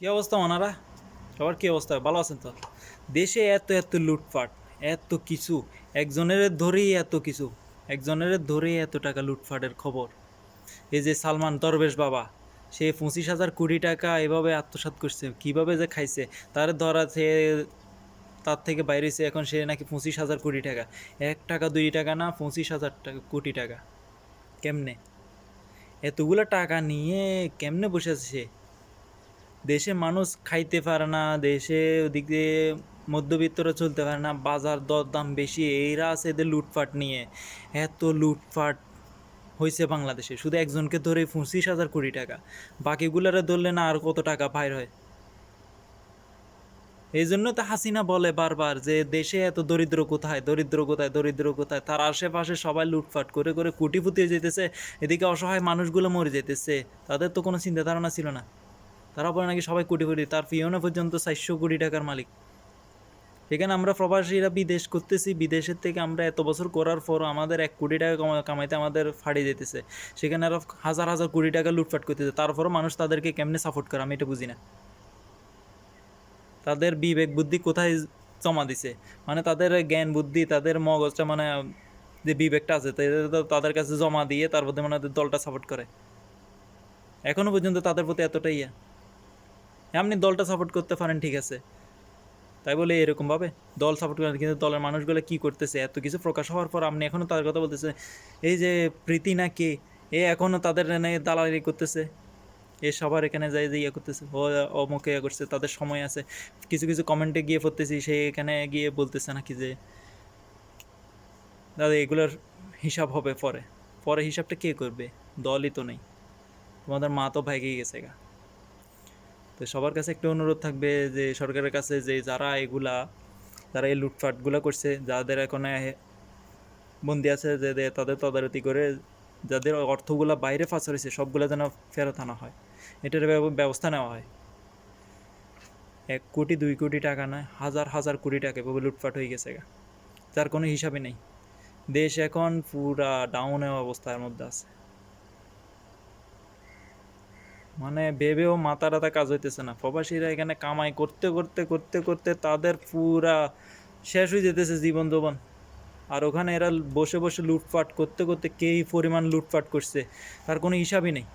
কি অবস্থা ওনারা সবার কি অবস্থা? ভালো আছেন তো? দেশে এত এত লুটপাট, এত কিছু, একজনের ধরেই এত কিছু, একজনের ধরেই এত টাকা লুটপাটের খবর। এই যে সালমান দরবেশ বাবা, সে পঁচিশ হাজার কোটি টাকা এভাবে আত্মসাৎ করছে, কীভাবে যে খাইছে? তার ধরা সে তার থেকে বাইরেছে এখন সে নাকি পঁচিশ হাজার কোটি টাকা। এক টাকা, দুই টাকা না, পঁচিশ হাজার টাকা কোটি টাকা। কেমনে? এতগুলো টাকা নিয়ে কেমনে বসে আছে সে? দেশে মানুষ খাইতে পারে না, দেশে ওদিক মধ্যবিত্তরা চলতে পারে না, বাজার দর দাম বেশি এইরা আছে এদের লুটপাট নিয়ে। এত লুটপাট হয়েছে বাংলাদেশে, শুধু একজনকে ধরে পঁচিশ হাজার কোটি টাকা, বাকিগুলারে ধরলে না আর কত টাকা বাইর হয়? এই জন্য তো হাসিনা বলে বারবার যে দেশে এত দরিদ্র কোথায় দরিদ্র কোথায় দরিদ্র কোথায়? তার আশেপাশে সবাই লুটপাট করে করে কোটিপতি হয়ে যেতেছে, এদিকে অসহায় মানুষগুলো মরে যেতেছে, তাদের তো কোনো চিন্তা ধারণা ছিল না। তারা বলে নাকি সবাই কোটি কোটি। তার পিওনে পর্যন্ত চারশো কোটি টাকার মালিক। এখানে আমরা প্রবাসীরা বিদেশ করতেছি, বিদেশের থেকে আমরা এত বছর করার পর আমাদের এক কোটি টাকা কামা- কামাইতে আমাদের ফাড়ি যেতেছে সেখানে আরও হাজার হাজার কোটি টাকা লুটপাট করতেছে। তারপরও মানুষ তাদেরকে কেমনে সাপোর্ট করে আমি এটা বুঝি না। তাদের বিবেক বুদ্ধি কোথায় জমা দিছে? মানে তাদের জ্ঞান বুদ্ধি, তাদের মগজটা মানে যে বিবেকটা আছে তাদের কাছে জমা দিয়ে তারপর মানে দলটা সাপোর্ট করে। এখনও পর্যন্ত তাদের প্রতি এতটাই ইয়া। আপনি দলটা সাপোর্ট করতে পারেন, ঠিক আছে। তাই বলে এরকমভাবে দল সাপোর্ট করেন, কিন্তু দলের মানুষগুলো কি করতেছে, এত কিছু প্রকাশ হওয়ার পর আপনি এখনও তার কথা বলতেছে, এই যে প্রীতি না কে? এ এখনও তাদের দালালি করতেছে। এ সবার এখানে যাই যে ইয়ে করতেছে, ও অমুকে ইয়ে করছে, তাদের সময় আছে। কিছু কিছু কমেন্টে গিয়ে পড়তেছি, সে এখানে গিয়ে বলতেছে নাকি যে, দাদা, এগুলোর হিসাব হবে পরে। পরে হিসাবটা কে করবে? দলই তো নেই। তোমাদের মা তো ভাইগে গেছে গা। তো সবার কাছে একটা অনুরোধ থাকবে যে সরকারের কাছে যে যারা এগুলা, যারা এই লুটপাটগুলো করছে, যাদের এখন বন্দি আছে, যে তাদের তদারতি করে যাদের অর্থগুলা বাইরে ফাঁসা রয়েছে সবগুলো যেন ফেরত আনা হয়। এটার ব্যবস্থা নেওয়া হয়। এক কোটি, দুই কোটি টাকা নয় হাজার হাজার কোটি টাকা এভাবে লুটপাট হয়ে গেছে যার কোনো হিসাবে নেই। দেশ এখন পুরা ডাউনের অবস্থার মধ্যে আছে। মানে ভেবেও মাথা টাথা কাজ হইতেছে না। প্রবাসীরা এখানে কামাই করতে করতে করতে করতে তাদের পুরা শেষ হয়ে যেতেছে জীবন যৌবন আর ওখানে এরা বসে বসে লুটপাট করতে করতে কেই পরিমাণ লুটপাট করছে, তার কোনো হিসাবই নেই।